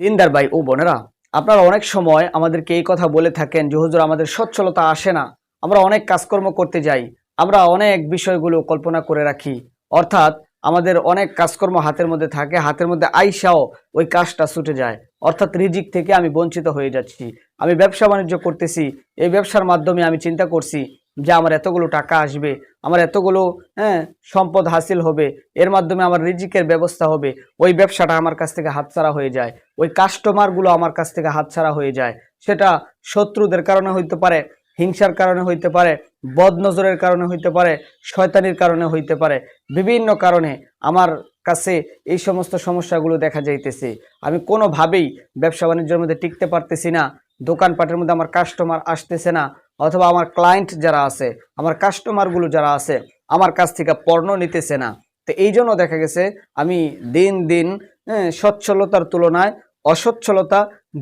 দিনদার ভাই, ও বোনেরা, আপনারা অনেক সময় আমাদেরকে এই কথা বলে থাকেন যে, হুজুর, আমাদের সচ্ছলতা আসে না। আমরা অনেক কাজকর্ম করতে যাই। আমরা অনেক বিষয়গুলো কল্পনা করে রাখি। অর্থাৎ আমাদের অনেক কাজকর্ম হাতের মধ্যে থাকে, হাতের মধ্যে আইসাও ওই কাজটা ছুটে যায়। অর্থাৎ রিজিক থেকে আমি বঞ্চিত হয়ে যাচ্ছি। আমি ব্যবসা বাণিজ্য করতেছি, এই ব্যবসার মাধ্যমে আমি চিন্তা করছি যে আমার এতগুলো টাকা আসবে, আমার এতগুলো হ্যাঁ সম্পদ হাসিল হবে, এর মাধ্যমে আমার রিজিকের ব্যবস্থা হবে, ওই ব্যবসাটা আমার কাছ থেকে হাতছাড়া হয়ে যায়, ওই কাস্টমারগুলো আমার কাছ থেকে হাতছাড়া হয়ে যায়। সেটা শত্রুদের কারণে হইতে পারে, হিংসার কারণে হইতে পারে, বদনজরের কারণে হইতে পারে, শয়তানির কারণে হইতে পারে, বিভিন্ন কারণে আমার কাছে এই সমস্ত সমস্যাগুলো দেখা যাইতেছে। আমি কোনোভাবেই ব্যবসা বাণিজ্যের মধ্যে টিকতে পারতেছি না, দোকানপাটের মধ্যে আমার কাস্টমার আসতেছে না অথবা আমার ক্লায়েন্ট যারা আছে আমার কাস্টমারগুলো যারা আছে আমার কাছ থেকে পণ্য নিতেছে না। তো এই জন্য দেখা গেছে আমি দিন দিন হ্যাঁ, সচ্ছলতার তুলনায় অসচ্ছলতা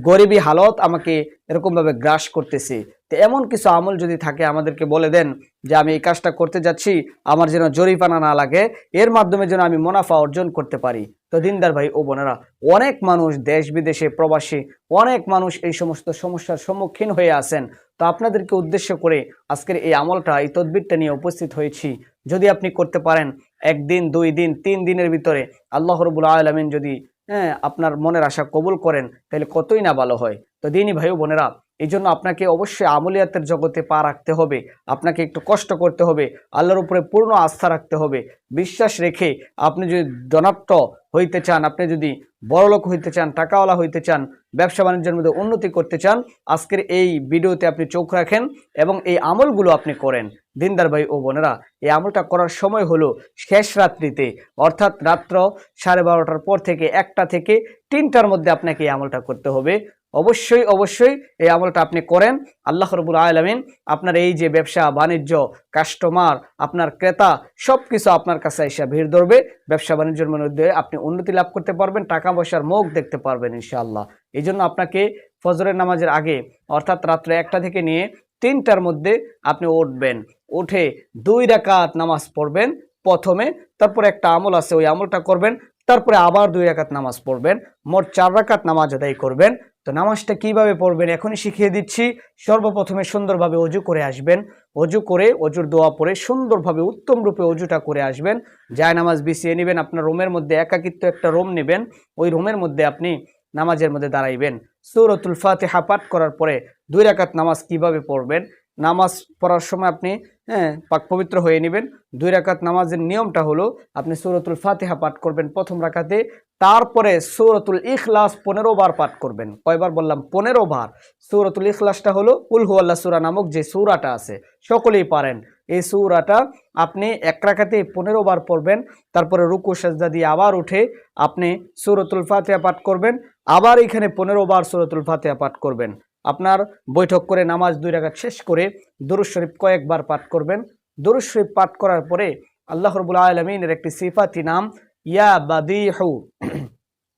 গরিবী হালত আমাকে এরকমভাবে গ্রাস করতেছি। তো এমন কিছু আমল যদি থাকে আমাদেরকে বলে দেন যে আমি এই কাজটা করতে যাচ্ছি আমার যেন জরিপানা না লাগে এর মাধ্যমে যেন আমি মুনাফা অর্জন করতে পারি। তো দিনদার ভাই ও বোনেরা অনেক মানুষ দেশ বিদেশে প্রবাসী অনেক মানুষ এই সমস্ত সমস্যার সম্মুখীন হয়ে আছেন। তো আপনাদেরকে উদ্দেশ্য করে আজকের এই আমলটা, এই তদবিরটা নিয়ে উপস্থিত হয়েছি। যদি আপনি করতে পারেন, একদিন, দুই দিন, তিন দিনের ভিতরে আল্লাহ রবুল আলমিন যদি হ্যাঁ আপনার মনের আশা কবুল করেন, তাহলে কতই না ভালো হয়। তো দিনই ভাই বোনেরা এই জন্য আপনাকে অবশ্যই আমলিয়াতের জগতে পা রাখতে হবে। আপনাকে একটু কষ্ট করতে হবে। আল্লাহর উপরে পূর্ণ আস্থা রাখতে হবে। বিশ্বাস রেখে আপনি যদি ধনাত্ম হইতে চান, আপনি যদি বড়লোক হইতে চান, টাকাওয়ালা হইতে চান, ব্যবসা বাণিজ্যের মধ্যে উন্নতি করতে চান, আজকের এই ভিডিওতে আপনি চোখ রাখেন এবং এই আমলগুলো আপনি করেন। দিনদার ভাই ও বোনেরা, এই আমলটা করার সময় হলো শেষ রাত্রিতে, অর্থাৎ রাত্র সাড়ে বারোটার পর থেকে একটা থেকে তিনটার মধ্যে আপনাকে এই আমলটা করতে হবে। অবশ্যই অবশ্যই এই আমলটা আপনি করেন। আল্লাহ রবুল আলমিন আপনার এই যে ব্যবসা, বাণিজ্য কাস্টমার আপনার ক্রেতা সব কিছু আপনার কাছে এসে ভিড় ধরবে। ব্যবসা, বাণিজ্যের মধ্যে আপনি উন্নতি লাভ করতে পারবেন, টাকা পয়সার মুখ দেখতে পারবেন ইনশাআল্লাহ। এই জন্য আপনাকে ফজরের নামাজের আগে, অর্থাৎ রাত্রে একটা থেকে নিয়ে তিনটার মধ্যে আপনি উঠবেন। উঠে দুই রাকাত নামাজ পড়বেন প্রথমে, তারপরে একটা আমল আছে, ওই আমলটা করবেন, তারপরে আবার দুই রাকাত নামাজ পড়বেন। মোট চার রাকাত নামাজ আদায় করবেন। তো নামাজটা কীভাবে পড়বেন এখনই শিখিয়ে দিচ্ছি। সর্বপ্রথমে সুন্দরভাবে অজু করে আসবেন। অজু করে, অজুর দোয়া পরে সুন্দরভাবে উত্তম রূপে অজুটা করে আসবেন। যায় নামাজ বিছিয়ে নেবেন, আপনার রোমের মধ্যে একাকিত্ব একটা রোম নেবেন। ওই রোমের মধ্যে আপনি নামাজের মধ্যে দাঁড়াইবেন। সৌরতুল ফাতেহা পাঠ করার পরে দুই রাকাত নামাজ কীভাবে পড়বেন? নামাজ পড়ার সময় আপনি হ্যাঁ পাক পবিত্র হয়ে নেবেন। দুই রাকাত নামাজের নিয়মটা হলো, আপনি সৌরতুল ফাতেহা পাঠ করবেন প্রথম রাকাতে, তারপরে সৌরতুল ইখলাস পনেরো বার পাঠ করবেন। কয়বার বললাম? পনেরো বার। সৌরতুল ইখলাসটা হলো উলহু আল্লাহ সুরা নামক যে সৌরাটা আছে, সকলেই পারেন। এই সৌরাটা আপনি এক রাখাতে পনেরো বার পড়বেন, তারপরে রুকু, সেজদা দিয়ে আবার উঠে আপনি সৌরতুল ফাতেহা পাঠ করবেন, আবার এখানে পনেরো বার সৌরতুল ফাতেহা পাঠ করবেন। আপনার বৈঠক করে নামাজ দুই রাকাত শেষ করে দরুদ শরীফ কয়েকবার পাঠ করবেন। দরুদ শরীফ পাঠ করার পরে আল্লাহ রবুল আলমিনের একটি সিফাতি নাম, ইয়া বাদিহু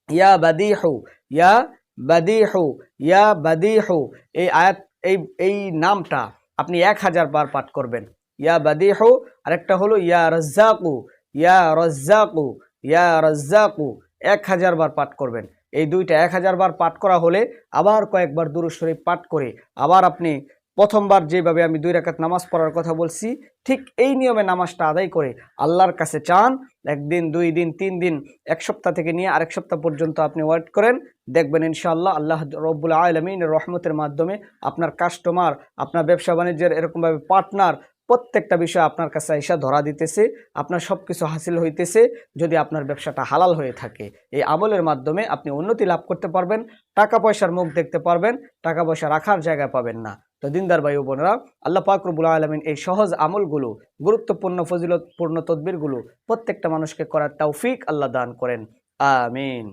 ইয়া বাদিহু ইয়া বাদিহু ইয়া বাদিহু। এই আয়াত, এই এই নামটা আপনি এক হাজার বার পাঠ করবেন। ইয়া বাদিহু, আরেকটা হলো ইয়া রজ্জাকু ইয়া রজ্জাকু ইয়া রজ্জাকু। এক হাজার বার পাঠ করবেন। এই দুইটা এক হাজার বার পাঠ করা হলে আবার কয়েকবার দুরুদ শরীফ পাঠ করে আবার আপনি প্রথমবার যেভাবে আমি দুই রাকাত নামাজ পড়ার কথা বলছি, ঠিক এই নিয়মে নামাজটা আদায় করে আল্লাহর কাছে চান, একদিন, দুই দিন, তিন দিন, এক সপ্তাহ থেকে নিয়ে আরেক সপ্তাহ পর্যন্ত আপনি ওয়েট করেন, দেখবেন ইনশাআল্লাহ আল্লাহ রব্বুল আলমিন রহমতের মাধ্যমে আপনার কাস্টমার, আপনার ব্যবসা বাণিজ্যের এরকমভাবে পার্টনার প্রত্যেকটা বিষয় আপনার কাছে এসে ধরা দিতেছে, আপনার সব কিছু হাসিল হইতেছে, যদি আপনার ব্যবসাটা হালাল হয়ে থাকে। এই আমলের মাধ্যমে আপনি উন্নতি লাভ করতে পারবেন, টাকা পয়সার মুখ দেখতে পারবেন, টাকা পয়সা রাখার জায়গা পাবেন না। তো দিনদার ভাই বোনেরা, আল্লাহ পাকরবুল আলমিন এই সহজ আমলগুলো, গুরুত্বপূর্ণ, ফজিলতপূর্ণ তদবিরগুলো প্রত্যেকটা মানুষকে করার তৌফিক আল্লাহ দান করেন। আমিন।